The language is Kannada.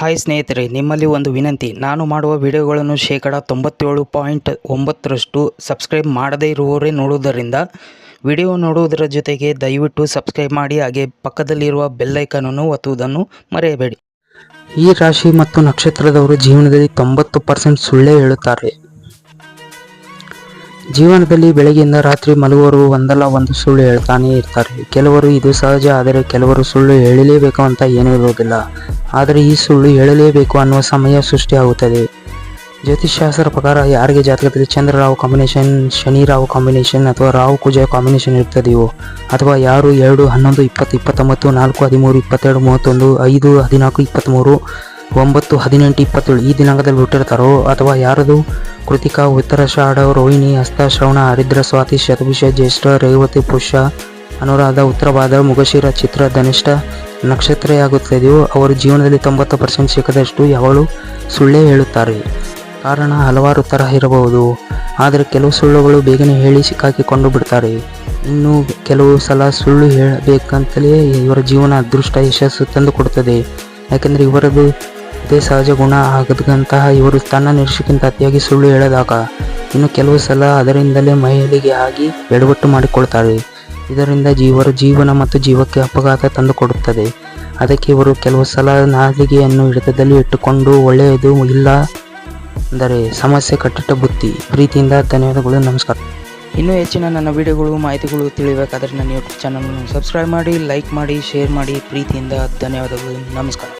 ಹಾಯ್ ಸ್ನೇಹಿತರೆ, ನಿಮ್ಮಲ್ಲಿ ಒಂದು ವಿನಂತಿ. ನಾನು ಮಾಡುವ ವಿಡಿಯೋಗಳನ್ನು ಶೇಕಡ ತೊಂಬತ್ತೇಳು ಪಾಯಿಂಟ್ ಒಂಬತ್ತರಷ್ಟು ಸಬ್ಸ್ಕ್ರೈಬ್ ಮಾಡದೇ ಇರುವವರೇ ನೋಡುವುದರಿಂದ ವಿಡಿಯೋ ನೋಡುವುದರ ಜೊತೆಗೆ ದಯವಿಟ್ಟು ಸಬ್ಸ್ಕ್ರೈಬ್ ಮಾಡಿ, ಹಾಗೆ ಪಕ್ಕದಲ್ಲಿರುವ ಬೆಲ್ಲೈಕನನ್ನು ಒತ್ತುವುದನ್ನು ಮರೆಯಬೇಡಿ. ಈ ರಾಶಿ ಮತ್ತು ನಕ್ಷತ್ರದವರು ಜೀವನದಲ್ಲಿ ತೊಂಬತ್ತು ಪರ್ಸೆಂಟ್ ಸುಳ್ಳೇ ಹೇಳುತ್ತಾರೆ. ಜೀವನದಲ್ಲಿ ಬೆಳಗ್ಗೆಯಿಂದ ರಾತ್ರಿ ಮಲಗುವರು ಒಂದಲ್ಲ ಒಂದು ಸುಳ್ಳು ಹೇಳ್ತಾನೆ ಇರ್ತಾರೆ. ಕೆಲವರು ಇದು ಸಹಜ, ಆದರೆ ಕೆಲವರು ಸುಳ್ಳು ಹೇಳಲೇಬೇಕು ಅಂತ ಏನೂ ಇರೋದಿಲ್ಲ ಆದರೆ ಈ ಸುಳ್ಳು ಹೇಳಲೇಬೇಕು ಅನ್ನುವ ಸಮಯ ಸೃಷ್ಟಿಯಾಗುತ್ತದೆ. ಜ್ಯೋತಿಷ್ಶಾಸ್ತ್ರ ಪ್ರಕಾರ ಯಾರಿಗೆ ಜಾತಕದಲ್ಲಿ ಚಂದ್ರ ರಾವ್ ಕಾಂಬಿನೇಷನ್ ಶನಿ ರಾವು ಕಾಂಬಿನೇಷನ್ ಅಥವಾ ರಾವ್ ಕುಜ ಕಾಂಬಿನೇಷನ್ ಇರ್ತದೆಯೋ, ಅಥವಾ ಯಾರು ಎರಡು, ಹನ್ನೊಂದು, ಇಪ್ಪತ್ತು, ಇಪ್ಪತ್ತೊಂಬತ್ತು, ನಾಲ್ಕು, ಹದಿಮೂರು, ಇಪ್ಪತ್ತೆರಡು, ಮೂವತ್ತೊಂದು, ಐದು, ಹದಿನಾಲ್ಕು, ಇಪ್ಪತ್ತ್ಮೂರು ಒಂಬತ್ತು ಹದಿನೆಂಟು ಇಪ್ಪತ್ತೇಳು. ಈ ದಿನಾಂಕದಲ್ಲಿ ಹುಟ್ಟಿರ್ತಾರೋ ಅಥವಾ ಯಾರದು? ಕೃತಿಕಾ ಉತ್ತರಾಷಾಢ ರೋಹಿಣಿ, ಹಸ್ತ, ಶ್ರವಣ, ಹರಿದ್ರ, ಸ್ವಾತಿ ಶತಭಿಷ ಜ್ಯೇಷ್ಠ, ರೇವತಿ, ಪುಷ್ಯ, ಅನುರಾಧ ಉತ್ತರವಾದ ಮುಗಶಿರ, ಚಿತ್ರ, ಧನಿಷ್ಠ ನಕ್ಷತ್ರಯಾಗುತ್ತದೆಯೋ ಅವರ ಜೀವನದಲ್ಲಿ ತೊಂಬತ್ತು ಪರ್ಸೆಂಟ್ ಸಿಕ್ಕದಷ್ಟು ಯಾವಳು? ಸುಳ್ಳೇ ಹೇಳುತ್ತಾರೆ. ಕಾರಣ ಹಲವಾರು ತರಹ ಇರಬಹುದು. ಆದರೆ ಕೆಲವು ಸುಳ್ಳುಗಳು ಬೇಗನೆ ಹೇಳಿ ಸಿಕ್ಕಾಕಿಕೊಂಡು ಬಿಡ್ತಾರೆ. ಇನ್ನು ಕೆಲವು ಸಲ ಸುಳ್ಳು ಹೇಳಬೇಕಂತಲೇ ಇವರ ಜೀವನ ಅದೃಷ್ಟ ಯಶಸ್ಸು ತಂದು ಕೊಡುತ್ತದೆ ಯಾಕೆಂದರೆ ಇವರದು ಇದೇ ಸಹಜ ಗುಣ ಆಗದಂತಹ ಇವರು ತನ್ನ ನಿರೀಕ್ಷೆಗಿಂತ ಅತಿಯಾಗಿ ಸುಳ್ಳು ಹೇಳದಾಗ ಇನ್ನು ಕೆಲವು ಸಲ ಅದರಿಂದಲೇ ಮಹಿಳೆಗೆ ಆಗಿ ಎಡವಟ್ಟು ಮಾಡಿಕೊಳ್ತಾರೆ. ಇದರಿಂದ ಜೀವರ ಜೀವನ ಮತ್ತು ಜೀವಕ್ಕೆ ಅಪಘಾತ ತಂದುಕೊಡುತ್ತದೆ. ಅದಕ್ಕೆ ಇವರು ಕೆಲವು ಸಲ ನಾಲಿಗೆಯನ್ನು ಹಿಡಿತದಲ್ಲಿ ಇಟ್ಟುಕೊಂಡು ಒಳ್ಳೆಯದು ಇಲ್ಲ ಅಂದರೆ ಸಮಸ್ಯೆ ಕಟ್ಟಿಟ್ಟ ಬುತ್ತಿ ಪ್ರೀತಿಯಿಂದ ಧನ್ಯವಾದಗಳು, ನಮಸ್ಕಾರ. ಇನ್ನೂ ಹೆಚ್ಚಿನ ನನ್ನ ವಿಡಿಯೋಗಳು, ಮಾಹಿತಿಗಳು ತಿಳಿಬೇಕಾದರೆ ನನ್ನ ಯೂಟ್ಯೂಬ್ ಚಾನಲನ್ನು ಸಬ್ಸ್ಕ್ರೈಬ್ ಮಾಡಿ ಲೈಕ್ ಮಾಡಿ ಶೇರ್ ಮಾಡಿ, ಪ್ರೀತಿಯಿಂದ ಧನ್ಯವಾದಗಳು, ನಮಸ್ಕಾರ.